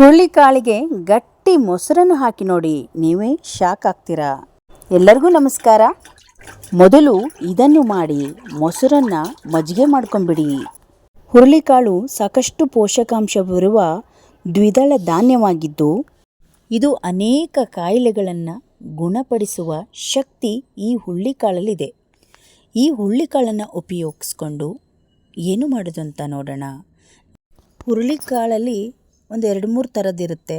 ಹುರುಳಿಕಾಳಿಗೆ ಗಟ್ಟಿ ಮೊಸರನ್ನು ಹಾಕಿ ನೋಡಿ ನೀವೇ ಶಾಕ್ ಆಗ್ತೀರಾ? ಎಲ್ಲರಿಗೂ ನಮಸ್ಕಾರ. ಮೊದಲು ಇದನ್ನು ಮಾಡಿ ಮೊಸರನ್ನು ಮಜ್ಜಿಗೆ ಮಾಡ್ಕೊಂಬಿಡಿ. ಹುರುಳಿಕಾಳು ಸಾಕಷ್ಟು ಪೋಷಕಾಂಶ ಬರುವ ದ್ವಿದಳ ಧಾನ್ಯವಾಗಿದ್ದು, ಇದು ಅನೇಕ ಕಾಯಿಲೆಗಳನ್ನು ಗುಣಪಡಿಸುವ ಶಕ್ತಿ ಈ ಹುರುಳಿಕಾಳಲ್ಲಿದೆ ಈ ಹುರುಳಿಕಾಳನ್ನು ಉಪಯೋಗಿಸ್ಕೊಂಡು ಏನು ಮಾಡೋದು ಅಂತ ನೋಡೋಣ ಹುರುಳಿಕಾಳಲ್ಲಿ ಒಂದು ಎರಡು ಮೂರು ಥರದ್ದಿರುತ್ತೆ.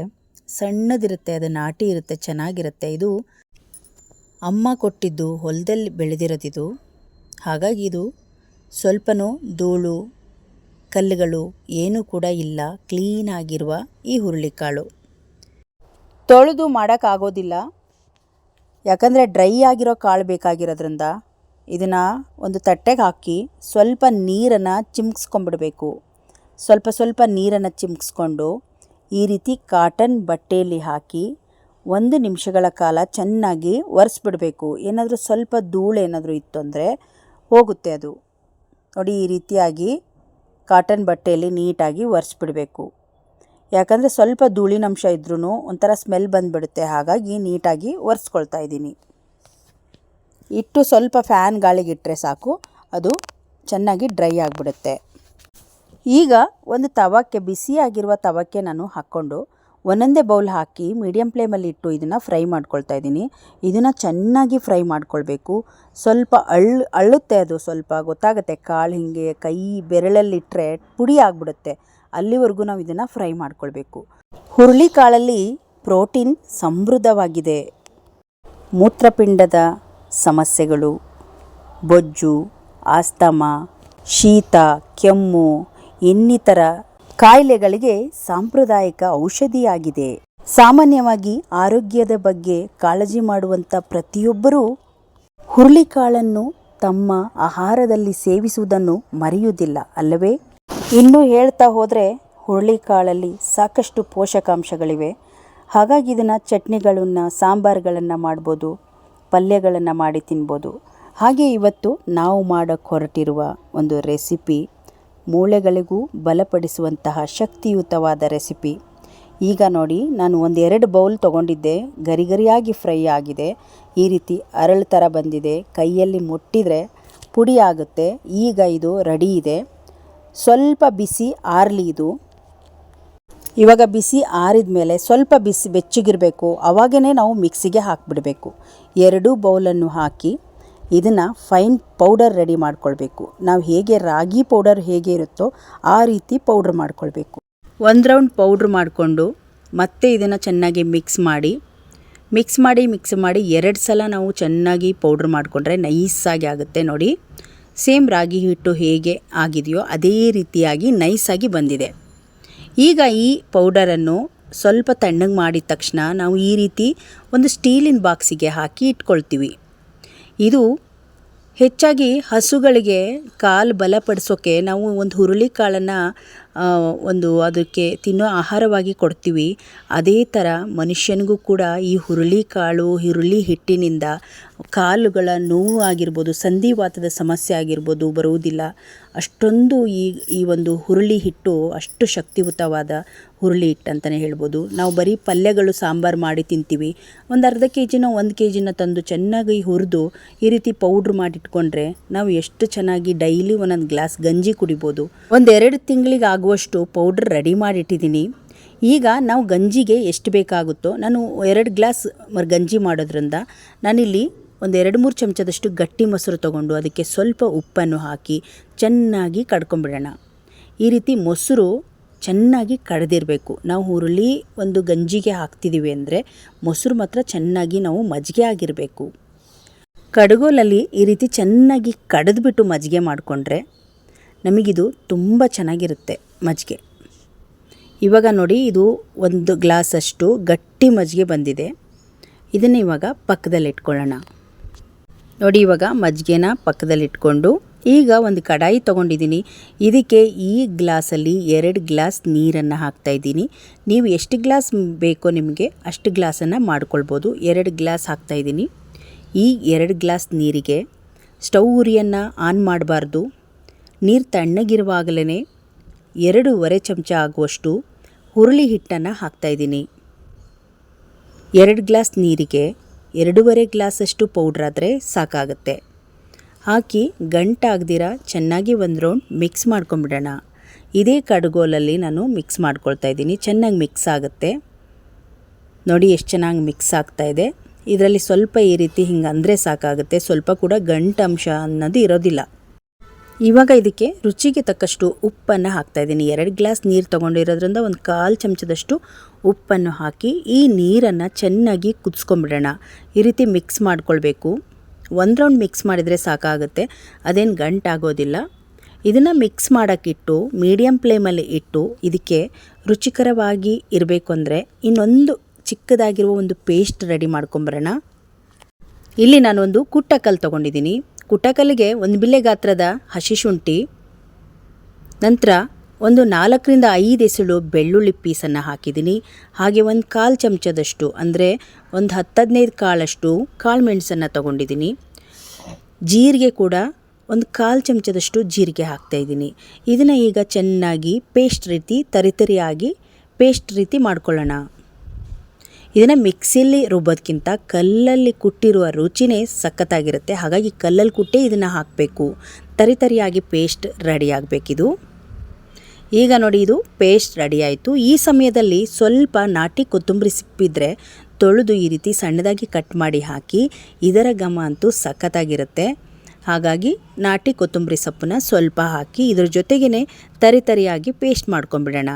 ಸಣ್ಣದಿರುತ್ತೆ, ಅದು ನಾಟಿ ಇರುತ್ತೆ, ಚೆನ್ನಾಗಿರುತ್ತೆ. ಇದು ಅಮ್ಮ ಕೊಟ್ಟಿದ್ದು ಹೊಲದಲ್ಲಿ ಬೆಳೆದಿರೋದಿದು ಹಾಗಾಗಿ ಇದು ಸ್ವಲ್ಪನೂ ಧೂಳು, ಕಲ್ಲುಗಳು ಏನೂ ಕೂಡ ಇಲ್ಲ. ಕ್ಲೀನಾಗಿರುವ ಈ ಹುರುಳಿಕಾಳು. ತೊಳೆದು ಮಾಡೋಕ್ಕಾಗೋದಿಲ್ಲ. ಯಾಕಂದರೆ ಡ್ರೈ ಆಗಿರೋ ಕಾಳು ಬೇಕಾಗಿರೋದ್ರಿಂದ ಇದನ್ನು ಒಂದು ತಟ್ಟೆಗೆ ಹಾಕಿ ಸ್ವಲ್ಪ ನೀರನ್ನು ಚಿಮ್ಕಿಸ್ಕೊಂಡ್ಬಿಡ್ಬೇಕು ಸ್ವಲ್ಪ ಸ್ವಲ್ಪ ನೀರನ್ನು ಚಿಮುಕ್ಸ್ಕೊಂಡು ಈ ರೀತಿ ಕಾಟನ್ ಬಟ್ಟೆಯಲ್ಲಿ ಹಾಕಿ ಒಂದು ನಿಮಿಷಗಳ ಕಾಲ ಚೆನ್ನಾಗಿ ಒರೆಸ್ಬಿಡಬೇಕು. ಏನಾದರೂ ಸ್ವಲ್ಪ ಧೂಳು ಏನಾದರೂ ಇತ್ತು ಅಂದರೆ ಹೋಗುತ್ತೆ ಅದು. ನೋಡಿ, ಈ ರೀತಿಯಾಗಿ ಕಾಟನ್ ಬಟ್ಟೆಯಲ್ಲಿ ನೀಟಾಗಿ ಒರೆಸ್ಬಿಡಬೇಕು. ಯಾಕಂದರೆ ಸ್ವಲ್ಪ ಧೂಳಿನಂಶ ಇದ್ರೂ ಒಂಥರ ಸ್ಮೆಲ್ ಬಂದುಬಿಡುತ್ತೆ. ಹಾಗಾಗಿ ನೀಟಾಗಿ ಒರೆಸ್ಕೊಳ್ತಾ ಇದ್ದೀನಿ. ಇಟ್ಟು ಸ್ವಲ್ಪ ಫ್ಯಾನ್ ಗಾಳಿಗಿಟ್ಟರೆ ಸಾಕು. ಅದು ಚೆನ್ನಾಗಿ ಡ್ರೈ ಆಗಿಬಿಡುತ್ತೆ. ಈಗ ಒಂದು ತವಕ್ಕೆ, ಬಿಸಿಯಾಗಿರುವ ತವಕ್ಕೆ ನಾನು ಹಾಕ್ಕೊಂಡು ಒಂದೊಂದೇ ಬೌಲ್ ಹಾಕಿ ಮೀಡಿಯಮ್ ಫ್ಲೇಮಲ್ಲಿ ಇಟ್ಟು ಇದನ್ನು ಫ್ರೈ ಮಾಡ್ಕೊಳ್ತಾ ಇದ್ದೀನಿ. ಇದನ್ನು ಚೆನ್ನಾಗಿ ಫ್ರೈ ಮಾಡ್ಕೊಳ್ಬೇಕು. ಸ್ವಲ್ಪ ಅಳ್ಳು ಅಳ್ಳುತ್ತೆ ಅದು ಸ್ವಲ್ಪ, ಗೊತ್ತಾಗುತ್ತೆ ಕಾಳು ಹಿಂಗೆ ಕೈ ಬೆರಳಲ್ಲಿಟ್ಟರೆ ಪುಡಿ ಆಗಿಬಿಡುತ್ತೆ. ಅಲ್ಲಿವರೆಗೂ ನಾವು ಇದನ್ನು ಫ್ರೈ ಮಾಡ್ಕೊಳ್ಬೇಕು. ಹುರುಳಿ ಕಾಳಲ್ಲಿ ಪ್ರೋಟೀನ್ ಸಮೃದ್ಧವಾಗಿದೆ. ಮೂತ್ರಪಿಂಡದ ಸಮಸ್ಯೆಗಳು, ಬೊಜ್ಜು, ಆಸ್ತಮ, ಶೀತ, ಕೆಮ್ಮು ಇನ್ನಿತರ ಕಾಯಿಲೆಗಳಿಗೆ ಸಾಂಪ್ರದಾಯಿಕ ಔಷಧಿಯಾಗಿದೆ. ಸಾಮಾನ್ಯವಾಗಿ ಆರೋಗ್ಯದ ಬಗ್ಗೆ ಕಾಳಜಿ ಮಾಡುವಂಥ ಪ್ರತಿಯೊಬ್ಬರೂ ಹುರುಳಿಕಾಳನ್ನು ತಮ್ಮ ಆಹಾರದಲ್ಲಿ ಸೇವಿಸುವುದನ್ನು ಮರೆಯುವುದಿಲ್ಲ, ಅಲ್ಲವೇ? ಇನ್ನೂ ಹೇಳ್ತಾ ಹೋದರೆ ಹುರುಳಿಕಾಳಲ್ಲಿ ಸಾಕಷ್ಟು ಪೋಷಕಾಂಶಗಳಿವೆ. ಹಾಗಾಗಿ ಇದನ್ನು ಚಟ್ನಿಗಳನ್ನು, ಸಾಂಬಾರುಗಳನ್ನು ಮಾಡ್ಬೋದು, ಪಲ್ಯಗಳನ್ನು ಮಾಡಿ ತಿನ್ಬೋದು. ಹಾಗೆ ಇವತ್ತು ನಾವು ಮಾಡೋಕ್ಕೆ ಹೊರಟಿರುವ ಒಂದು ರೆಸಿಪಿ ಮೂಳೆಗಳಿಗೂ ಬಲಪಡಿಸುವಂತಹ ಶಕ್ತಿಯುತವಾದ ರೆಸಿಪಿ. ಈಗ ನೋಡಿ, ನಾನು ಒಂದೆರಡು ಬೌಲ್ ತೊಗೊಂಡಿದ್ದೆ. ಗರಿ ಗರಿಯಾಗಿ ಫ್ರೈ ಆಗಿದೆ. ಈ ರೀತಿ ಅರಳು ಥರ ಬಂದಿದೆ. ಕೈಯಲ್ಲಿ ಮುಟ್ಟಿದರೆ ಪುಡಿ ಆಗುತ್ತೆ. ಈಗ ಇದು ರೆಡಿ ಇದೆ. ಸ್ವಲ್ಪ ಬಿಸಿ ಆರಲಿ ಇದು. ಇವಾಗ ಬಿಸಿ ಆರಿದ ಮೇಲೆ ಸ್ವಲ್ಪ ಬಿಸಿ ಬೆಚ್ಚಗಿರಬೇಕು. ಆವಾಗೇ ನಾವು ಮಿಕ್ಸಿಗೆ ಹಾಕಿಬಿಡಬೇಕು. ಎರಡೂ ಬೌಲನ್ನು ಹಾಕಿ. ಇದನ್ನು ಫೈನ್ ಪೌಡರ್ ರೆಡಿ ಮಾಡ್ಕೊಳ್ಬೇಕು. ನಾವು ಹೇಗೆ ರಾಗಿ ಪೌಡರ್ ಹೇಗೆ ಇರುತ್ತೋ ಆ ರೀತಿ ಪೌಡ್ರ್ ಮಾಡ್ಕೊಳ್ಬೇಕು. ಒಂದು ರೌಂಡ್ ಪೌಡ್ರ್ ಮಾಡಿಕೊಂಡು ಮತ್ತೆ ಇದನ್ನು ಚೆನ್ನಾಗಿ ಮಿಕ್ಸ್ ಮಾಡಿ ಮಿಕ್ಸ್ ಮಾಡಿ ಮಿಕ್ಸ್ ಮಾಡಿ ಎರಡು ಸಲ ನಾವು ಚೆನ್ನಾಗಿ ಪೌಡ್ರ್ ಮಾಡಿಕೊಂಡ್ರೆ ನೈಸಾಗಿ ಆಗುತ್ತೆ ನೋಡಿ. ಸೇಮ್ ರಾಗಿ ಹಿಟ್ಟು ಹೇಗೆ ಆಗಿದೆಯೋ ಅದೇ ರೀತಿಯಾಗಿ ನೈಸಾಗಿ ಬಂದಿದೆ. ಈಗ ಈ ಪೌಡರನ್ನು ಸ್ವಲ್ಪ ತಣ್ಣಗೆ ಮಾಡಿದ ತಕ್ಷಣ ನಾವು ಈ ರೀತಿ ಒಂದು ಸ್ಟೀಲಿನ ಬಾಕ್ಸಿಗೆ ಹಾಕಿ ಇಟ್ಕೊಳ್ತೀವಿ. ಇದು ಹೆಚ್ಚಾಗಿ ಹಸುಗಳಿಗೆ ಕಾಲು ಬಲಪಡಿಸೋಕ್ಕೆ ನಾವು ಒಂದು ಹುರುಳಿ ಕಾಳನ್ನು ಒಂದು ಅದಕ್ಕೆ ತಿನ್ನೋ ಆಹಾರವಾಗಿ ಕೊಡ್ತೀವಿ. ಅದೇ ಥರ ಮನುಷ್ಯನಿಗೂ ಕೂಡ ಈ ಹುರುಳಿ ಕಾಳು, ಹುರುಳಿ ಹಿಟ್ಟಿನಿಂದ ಕಾಲುಗಳ ನೋವು ಆಗಿರ್ಬೋದು ಸಂಧಿವಾತದ ಸಮಸ್ಯೆ ಆಗಿರ್ಬೋದು ಬರುವುದಿಲ್ಲ. ಅಷ್ಟೊಂದು ಈ ಈ ಒಂದು ಹುರುಳಿ ಹಿಟ್ಟು ಅಷ್ಟು ಶಕ್ತಿಯುತವಾದ ಹುರುಳಿ ಹಿಟ್ಟು ಅಂತಲೇ ಹೇಳ್ಬೋದು. ನಾವು ಬರೀ ಪಲ್ಯಗಳು ಸಾಂಬಾರು ಮಾಡಿ ತಿಂತೀವಿ. ಒಂದು ಅರ್ಧ ಕೆ ಜಿನ ಒಂದು ಕೆ ಜಿನ ತಂದು ಚೆನ್ನಾಗಿ ಹುರಿದು ಈ ರೀತಿ ಪೌಡ್ರ್ ಮಾಡಿಟ್ಕೊಂಡ್ರೆ ನಾವು ಎಷ್ಟು ಚೆನ್ನಾಗಿ ಡೈಲಿ ಒಂದೊಂದು ಗ್ಲಾಸ್ ಗಂಜಿ ಕುಡಿಬೋದು. ಒಂದೆರಡು ತಿಂಗಳಿಗೆ ಆಗುವಷ್ಟು ಪೌಡ್ರ್ ರೆಡಿ ಮಾಡಿಟ್ಟಿದ್ದೀನಿ. ಈಗ ನಾವು ಗಂಜಿಗೆ ಎಷ್ಟು ಬೇಕಾಗುತ್ತೋ, ನಾನು ಎರಡು ಗ್ಲಾಸ್ ಗಂಜಿ ಮಾಡೋದ್ರಿಂದ ನಾನಿಲ್ಲಿ ಒಂದು ಎರಡು ಮೂರು ಚಮಚದಷ್ಟು ಗಟ್ಟಿ ಮೊಸರು ತಗೊಂಡು ಅದಕ್ಕೆ ಸ್ವಲ್ಪ ಉಪ್ಪನ್ನು ಹಾಕಿ ಚೆನ್ನಾಗಿ ಕಡ್ಕೊಂಬಿಡೋಣ. ಈ ರೀತಿ ಮೊಸರು ಚೆನ್ನಾಗಿ ಕಡ್ದಿರಬೇಕು. ನಾವು ಹುರುಳಿ ಒಂದು ಗಂಜಿಗೆ ಹಾಕ್ತಿದ್ದೀವಿ ಅಂದರೆ ಮೊಸರು ಮಾತ್ರ ಚೆನ್ನಾಗಿ ನಾವು ಮಜ್ಜಿಗೆ ಆಗಿರಬೇಕು. ಕಡಗೋಲಲ್ಲಿ ಈ ರೀತಿ ಚೆನ್ನಾಗಿ ಕಡಿದ್ಬಿಟ್ಟು ಮಜ್ಜಿಗೆ ಮಾಡಿಕೊಂಡ್ರೆ ನಮಗಿದು ತುಂಬ ಚೆನ್ನಾಗಿರುತ್ತೆ. ಮಜ್ಜಿಗೆ. ಇವಾಗ ನೋಡಿ ಇದು ಒಂದು ಗ್ಲಾಸಷ್ಟು ಗಟ್ಟಿ ಮಜ್ಜಿಗೆ ಬಂದಿದೆ. ಇದನ್ನು ಇವಾಗ ಪಕ್ಕದಲ್ಲಿ ಇಟ್ಕೊಳ್ಳೋಣ. ನೋಡಿ ಇವಾಗ ಮಜ್ಜಿಗೆನ ಪಕ್ಕದಲ್ಲಿ ಇಟ್ಕೊಂಡು ಈಗ ಒಂದು ಕಡಾಯಿ ತೊಗೊಂಡಿದ್ದೀನಿ. ಇದಕ್ಕೆ ಈ ಗ್ಲಾಸಲ್ಲಿ ಎರಡು ಗ್ಲಾಸ್ ನೀರನ್ನು ಹಾಕ್ತಾ ಇದ್ದೀನಿ. ನೀವು ಎಷ್ಟು ಗ್ಲಾಸ್ ಬೇಕೋ ನಿಮಗೆ ಅಷ್ಟು ಗ್ಲಾಸನ್ನು ಮಾಡ್ಕೊಳ್ಬೋದು. ಎರಡು ಗ್ಲಾಸ್ ಹಾಕ್ತಾ ಇದ್ದೀನಿ. ಈ ಎರಡು ಗ್ಲಾಸ್ ನೀರಿಗೆ ಸ್ಟವ್ ಉರಿಯನ್ನು ಆನ್ ಮಾಡಬಾರ್ದು. ನೀರು ತಣ್ಣಗಿರುವಾಗಲೇ ಎರಡೂವರೆ ಚಮಚ ಆಗುವಷ್ಟು ಹುರುಳಿ ಹಿಟ್ಟನ್ನು ಹಾಕ್ತಾಯಿದ್ದೀನಿ. ಎರಡು ಗ್ಲಾಸ್ ನೀರಿಗೆ ಎರಡೂವರೆ ಗ್ಲಾಸಷ್ಟು ಪೌಡ್ರಾದರೆ ಸಾಕಾಗುತ್ತೆ. ಹಾಕಿ ಗಂಟಾಗ್ದಿರ ಚೆನ್ನಾಗಿ ಒಂದು ರೌಂಡ್ ಮಿಕ್ಸ್ ಮಾಡ್ಕೊಂಬಿಡೋಣ. ಇದೇ ಕಡುಗೋಲಲ್ಲಿ ನಾನು ಮಿಕ್ಸ್ ಮಾಡ್ಕೊಳ್ತಾ ಇದ್ದೀನಿ ಚೆನ್ನಾಗಿ ಮಿಕ್ಸ್ ಆಗುತ್ತೆ. ನೋಡಿ ಎಷ್ಟು ಚೆನ್ನಾಗಿ ಮಿಕ್ಸ್ ಆಗ್ತಾ ಇದೆ ಇದರಲ್ಲಿ ಸ್ವಲ್ಪ ಈ ರೀತಿ ಹಿಂಗೆ ಅಂದರೆ ಸಾಕಾಗುತ್ತೆ. ಸ್ವಲ್ಪ ಕೂಡ ಗಂಟು ಅಂಶ ಅನ್ನೋದು ಇರೋದಿಲ್ಲ. ಇವಾಗ ಇದಕ್ಕೆ ರುಚಿಗೆ ತಕ್ಕಷ್ಟು ಉಪ್ಪನ್ನು ಹಾಕ್ತಾ ಇದ್ದೀನಿ. ಎರಡು ಗ್ಲಾಸ್ ನೀರು ತೊಗೊಂಡಿರೋದ್ರಿಂದ ಒಂದು ಕಾಲು ಚಮಚದಷ್ಟು ಉಪ್ಪನ್ನು ಹಾಕಿ ಈ ನೀರನ್ನು ಚೆನ್ನಾಗಿ ಕುದಿಸ್ಕೊಂಬಿಡೋಣ. ಈ ರೀತಿ ಮಿಕ್ಸ್ ಮಾಡ್ಕೊಳ್ಬೇಕು. ಒಂದು ರೌಂಡ್ ಮಿಕ್ಸ್ ಮಾಡಿದರೆ ಸಾಕಾಗುತ್ತೆ. ಅದೇನು ಗಂಟಾಗೋದಿಲ್ಲ. ಇದನ್ನು ಮಿಕ್ಸ್ ಮಾಡೋಕ್ಕಿಟ್ಟು ಮೀಡಿಯಮ್ ಫ್ಲೇಮಲ್ಲಿ ಇಟ್ಟು ಇದಕ್ಕೆ ರುಚಿಕರವಾಗಿ ಇರಬೇಕು ಅಂದರೆ ಇನ್ನೊಂದು ಚಿಕ್ಕದಾಗಿರುವ ಒಂದು ಪೇಸ್ಟ್ ರೆಡಿ ಮಾಡ್ಕೊಂಬರೋಣ. ಇಲ್ಲಿ ನಾನೊಂದು ಕುಟ್ಟಕಲ್ಲು ತೊಗೊಂಡಿದ್ದೀನಿ. ಕುಟ್ಟಕಲ್ಲಿಗೆ ಒಂದು ಬಿಲ್ಲೆ ಗಾತ್ರದ ಹಸಿ ಶುಂಠಿ ನಂತರ ಒಂದು ನಾಲ್ಕರಿಂದ ಐದು ಎಸಳು ಬೆಳ್ಳುಳ್ಳಿ ಪೀಸನ್ನು ಹಾಕಿದ್ದೀನಿ. ಹಾಗೆ ಒಂದು ಕಾಲು ಚಮಚದಷ್ಟು, ಅಂದರೆ ಒಂದು ಹತ್ತು ಹದಿನೈದು ಕಾಳಷ್ಟು ಕಾಳು ಮೆಣಸನ್ನು ತೊಗೊಂಡಿದ್ದೀನಿ. ಜೀರಿಗೆ ಕೂಡ ಒಂದು ಕಾಲು ಚಮಚದಷ್ಟು ಜೀರಿಗೆ ಹಾಕ್ತಾಯಿದ್ದೀನಿ ಇದನ್ನು ಈಗ ಚೆನ್ನಾಗಿ ಪೇಸ್ಟ್ ರೀತಿ ತರಿತರಿಯಾಗಿ ಪೇಸ್ಟ್ ರೀತಿ ಮಾಡ್ಕೊಳ್ಳೋಣ. ಇದನ್ನು ಮಿಕ್ಸಿಯಲ್ಲಿ ರುಬ್ಬೋದಕ್ಕಿಂತ ಕಲ್ಲಲ್ಲಿ ಕುಟ್ಟಿರುವ ರುಚಿನೇ ಸಖತ್ತಾಗಿರುತ್ತೆ. ಹಾಗಾಗಿ ಕಲ್ಲಲ್ಲಿ ಕುಟ್ಟಿ ಇದನ್ನು ಹಾಕಬೇಕು. ತರಿತರಿಯಾಗಿ ಪೇಸ್ಟ್ ರೆಡಿ ಆಗಬೇಕಿದು. ಈಗ ನೋಡಿ ಇದು ಪೇಸ್ಟ್ ರೆಡಿ ಆಯಿತು. ಈ ಸಮಯದಲ್ಲಿ ಸ್ವಲ್ಪ ನಾಟಿ ಕೊತ್ತಂಬರಿ ಸಿಪ್ಪಿದ್ರೆ ತೊಳೆದು ಈ ರೀತಿ ಸಣ್ಣದಾಗಿ ಕಟ್ ಮಾಡಿ ಹಾಕಿ ಇದರ ಘಮ ಅಂತೂ ಸಖತ್ತಾಗಿರುತ್ತೆ. ಹಾಗಾಗಿ ನಾಟಿ ಕೊತ್ತಂಬರಿ ಸೊಪ್ಪನ್ನ ಸ್ವಲ್ಪ ಹಾಕಿ ಇದ್ರ ಜೊತೆಗೇ ತರಿತರಿಯಾಗಿ ಪೇಸ್ಟ್ ಮಾಡ್ಕೊಂಬಿಡೋಣ.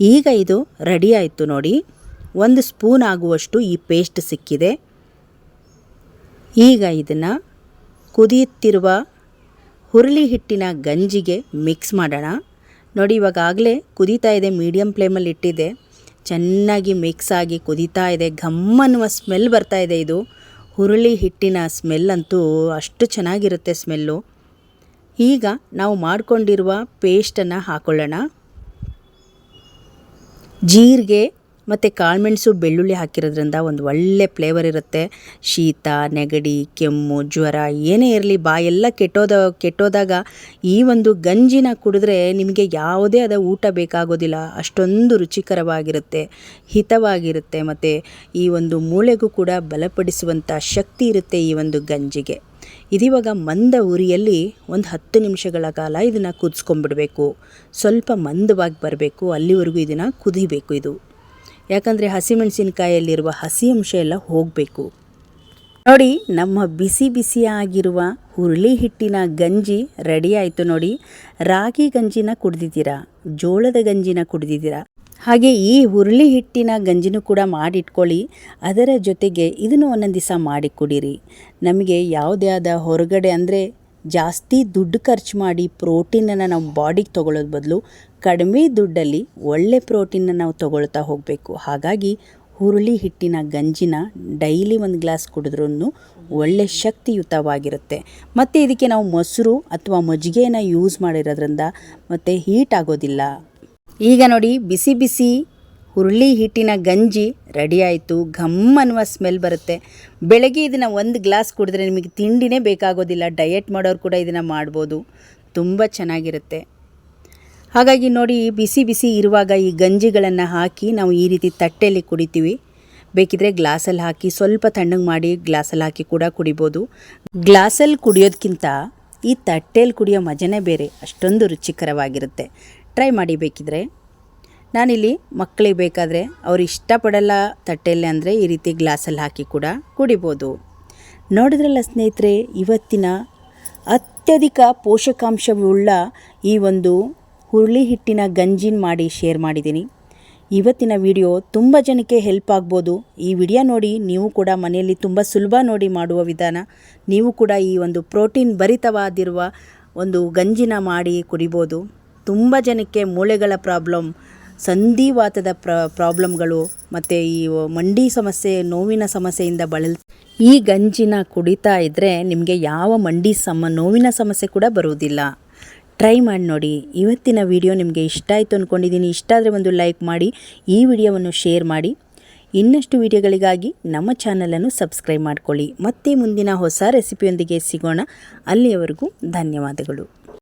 ಈಗ ಇದು ರೆಡಿ ಆಯಿತು ನೋಡಿ. ಒಂದು ಸ್ಪೂನ್ ಆಗುವಷ್ಟು ಈ ಪೇಸ್ಟ್ ಸಿಕ್ಕಿದೆ. ಈಗ ಇದನ್ನು ಕುದಿಯುತ್ತಿರುವ ಹುರುಳಿ ಹಿಟ್ಟಿನ ಗಂಜಿಗೆ ಮಿಕ್ಸ್ ಮಾಡೋಣ. ನೋಡಿ ಇವಾಗ ಆಗಲೇ ಕುದೀತಾ ಇದೆ ಮೀಡಿಯಮ್ ಫ್ಲೇಮಲ್ಲಿ ಇಟ್ಟಿದೆ. ಚೆನ್ನಾಗಿ ಮಿಕ್ಸ್ ಆಗಿ ಕುದೀತಾ ಇದೆ. ಘಮ್ಮನ್ನುವ ಸ್ಮೆಲ್ ಬರ್ತಾ ಇದೆ ಇದು. ಹುರುಳಿ ಹಿಟ್ಟಿನ ಸ್ಮೆಲ್ ಅಂತೂ ಅಷ್ಟು ಚೆನ್ನಾಗಿರುತ್ತೆ ಸ್ಮೆಲ್ಲು ಈಗ ನಾವು ಮಾಡಿಕೊಂಡಿರುವ ಪೇಸ್ಟನ್ನು ಹಾಕೊಳ್ಳೋಣ. ಜೀರಿಗೆ ಮತ್ತು ಕಾಳುಮೆಣಸು ಬೆಳ್ಳುಳ್ಳಿ ಹಾಕಿರೋದ್ರಿಂದ ಒಂದು ಒಳ್ಳೆ ಫ್ಲೇವರ್ ಇರುತ್ತೆ. ಶೀತ, ನೆಗಡಿ, ಕೆಮ್ಮು, ಜ್ವರ, ಏನೇ ಇರಲಿ ಬಾಯೆಲ್ಲ ಕೆಟ್ಟೋದ, ಕೆಟ್ಟೋದಾಗ ಈ ಒಂದು ಗಂಜಿನ ಕುಡಿದ್ರೆ ನಿಮಗೆ ಯಾವುದೇ ಆದ ಊಟ ಬೇಕಾಗೋದಿಲ್ಲ. ಅಷ್ಟೊಂದು ರುಚಿಕರವಾಗಿರುತ್ತೆ, ಹಿತವಾಗಿರುತ್ತೆ ಮತ್ತು ಈ ಒಂದು ಮೂಳೆಗೂ ಕೂಡ ಬಲಪಡಿಸುವಂಥ ಶಕ್ತಿ ಇರುತ್ತೆ ಈ ಒಂದು ಗಂಜಿಗೆ. ಇದಿವಾಗ ಮಂದ ಉರಿಯಲ್ಲಿ ಒಂದು ಹತ್ತು ನಿಮಿಷಗಳ ಕಾಲ ಇದನ್ನು ಕುದಿಸ್ಕೊಂಡ್ಬಿಡಬೇಕು. ಸ್ವಲ್ಪ ಮಂದವಾಗಿ ಬರಬೇಕು. ಅಲ್ಲಿವರೆಗೂ ಇದನ್ನು ಕುದಿಬೇಕು ಇದು. ಯಾಕಂದರೆ ಹಸಿಮೆಣಸಿನಕಾಯಲ್ಲಿರುವ ಹಸಿ ಅಂಶ ಎಲ್ಲ ಹೋಗಬೇಕು. ನೋಡಿ, ನಮ್ಮ ಬಿಸಿ ಬಿಸಿಯಾಗಿರುವ ಹುರುಳಿ ಹಿಟ್ಟಿನ ಗಂಜಿ ರೆಡಿ ಆಯಿತು ನೋಡಿ. ರಾಗಿ ಗಂಜಿನ ಕುಡ್ದಿದ್ದೀರಾ? ಜೋಳದ ಗಂಜಿನ ಕುಡ್ದಿದ್ದೀರಾ? ಹಾಗೆ ಈ ಹುರುಳಿ ಹಿಟ್ಟಿನ ಗಂಜಿನೂ ಕೂಡ ಮಾಡಿಟ್ಕೊಳ್ಳಿ. ಅದರ ಜೊತೆಗೆ ಇದನ್ನು ಒಂದೊಂದು ದಿವಸ ಮಾಡಿ ಕುಡೀರಿ. ನಮಗೆ ಯಾವುದೇ ಆದ ಹೊರಗಡೆ ಅಂದರೆ ಜಾಸ್ತಿ ದುಡ್ಡು ಖರ್ಚು ಮಾಡಿ ಪ್ರೋಟೀನನ್ನು ನಾವು ಬಾಡಿಗೆ ತೊಗೊಳ್ಳೋದು ಬದಲು ಕಡಿಮೆ ದುಡ್ಡಲ್ಲಿ ಒಳ್ಳೆ ಪ್ರೋಟೀನ್ನ ನಾವು ತಗೊಳ್ತಾ ಹೋಗಬೇಕು. ಹಾಗಾಗಿ ಹುರುಳಿ ಹಿಟ್ಟಿನ ಗಂಜಿನ ಡೈಲಿ ಒಂದು ಗ್ಲಾಸ್ ಕುಡಿದ್ರೂ ಒಳ್ಳೆ ಶಕ್ತಿಯುತವಾಗಿರುತ್ತೆ. ಮತ್ತು ಇದಕ್ಕೆ ನಾವು ಮೊಸರು ಅಥವಾ ಮಜ್ಜಿಗೆಯನ್ನು ಯೂಸ್ ಮಾಡಿರೋದ್ರಿಂದ ಮತ್ತು ಹೀಟ್ ಆಗೋದಿಲ್ಲ. ಈಗ ನೋಡಿ ಬಿಸಿ ಬಿಸಿ ಹುರುಳಿ ಹಿಟ್ಟಿನ ಗಂಜಿ ರೆಡಿ ಆಯಿತು. ಘಮ್ ಅನ್ನುವ ಸ್ಮೆಲ್ ಬರುತ್ತೆ. ಬೆಳಗ್ಗೆ ಇದನ್ನು ಒಂದು ಗ್ಲಾಸ್ ಕುಡಿದ್ರೆ ನಿಮಗೆ ತಿಂಡಿನೇ ಬೇಕಾಗೋದಿಲ್ಲ. ಡಯಟ್ ಮಾಡೋರು ಕೂಡ ಇದನ್ನು ಮಾಡ್ಬೋದು. ತುಂಬ ಚೆನ್ನಾಗಿರುತ್ತೆ. ಹಾಗಾಗಿ ನೋಡಿ, ಬಿಸಿ ಬಿಸಿ ಇರುವಾಗ ಈ ಗಂಜಿಗಳನ್ನು ಹಾಕಿ ನಾವು ಈ ರೀತಿ ತಟ್ಟೆಯಲ್ಲಿ ಕುಡಿತೀವಿ. ಬೇಕಿದ್ರೆ ಗ್ಲಾಸಲ್ಲಿ ಹಾಕಿ, ಸ್ವಲ್ಪ ತಣ್ಣಗೆ ಮಾಡಿ ಗ್ಲಾಸಲ್ಲಿ ಹಾಕಿ ಕೂಡ ಕುಡಿಬೋದು. ಗ್ಲಾಸಲ್ಲಿ ಕುಡಿಯೋದಕ್ಕಿಂತ ಈ ತಟ್ಟೆಯಲ್ಲಿ ಕುಡಿಯೋ ಮಜನೇ ಬೇರೆ, ಅಷ್ಟೊಂದು ರುಚಿಕರವಾಗಿರುತ್ತೆ. ಟ್ರೈ ಮಾಡಿ ಬೇಕಿದ್ರೆ. ನಾನಿಲ್ಲಿ ಮಕ್ಕಳಿಗೆ ಬೇಕಾದರೆ ಅವ್ರು ಇಷ್ಟಪಡಲ್ಲ ತಟ್ಟೆಯಲ್ಲಿ ಅಂದರೆ ಈ ರೀತಿ ಗ್ಲಾಸಲ್ಲಿ ಹಾಕಿ ಕೂಡ ಕುಡಿಬೋದು. ನೋಡಿದ್ರಲ್ಲ ಸ್ನೇಹಿತರೆ, ಇವತ್ತಿನ ಅತ್ಯಧಿಕ ಪೋಷಕಾಂಶವುಳ್ಳ ಈ ಒಂದು ಹುರುಳಿ ಹಿಟ್ಟಿನ ಗಂಜಿನ ಮಾಡಿ ಶೇರ್ ಮಾಡಿದ್ದೀನಿ. ಇವತ್ತಿನ ವಿಡಿಯೋ ತುಂಬ ಜನಕ್ಕೆ ಹೆಲ್ಪ್ ಆಗ್ಬೋದು. ಈ ವಿಡಿಯೋ ನೋಡಿ ನೀವು ಕೂಡ ಮನೆಯಲ್ಲಿ ತುಂಬ ಸುಲಭ ನೋಡಿ ಮಾಡುವ ವಿಧಾನ. ನೀವು ಕೂಡ ಈ ಒಂದು ಪ್ರೋಟೀನ್ ಭರಿತವಾದಿರುವ ಒಂದು ಗಂಜಿನ ಮಾಡಿ ಕುಡಿಬೋದು. ತುಂಬ ಜನಕ್ಕೆ ಮೂಳೆಗಳ ಪ್ರಾಬ್ಲಮ್ ಸಂಧಿವಾತದ ಪ್ರ, ಪ್ರಾಬ್ಲಮ್ಗಳು ಮತ್ತು ಈ ಮಂಡಿ ಸಮಸ್ಯೆ, ನೋವಿನ ಸಮಸ್ಯೆಯಿಂದ ಬಳಲ್, ಈ ಗಂಜಿನ ಕುಡಿತಾ ಇದ್ದರೆ ನಿಮಗೆ ಯಾವ ಮಂಡಿ ಸಮ, ನೋವಿನ ಸಮಸ್ಯೆ ಕೂಡ ಬರುವುದಿಲ್ಲ. ಟ್ರೈ ಮಾಡಿ ನೋಡಿ. ಇವತ್ತಿನ ವಿಡಿಯೋ ನಿಮಗೆ ಇಷ್ಟ ಆಯಿತು ಅಂದ್ಕೊಂಡಿದ್ದೀನಿ ಇಷ್ಟ ಆದರೆ ಒಂದು ಲೈಕ್ ಮಾಡಿ. ಈ ವಿಡಿಯೋವನ್ನು ಶೇರ್ ಮಾಡಿ. ಇನ್ನಷ್ಟು ವಿಡಿಯೋಗಳಿಗಾಗಿ ನಮ್ಮ ಚಾನಲನ್ನು ಸಬ್ಸ್ಕ್ರೈಬ್ ಮಾಡಿಕೊಳ್ಳಿ. ಮತ್ತೆ ಮುಂದಿನ ಹೊಸ ರೆಸಿಪಿಯೊಂದಿಗೆ ಸಿಗೋಣ. ಅಲ್ಲಿಯವರೆಗೂ ಧನ್ಯವಾದಗಳು.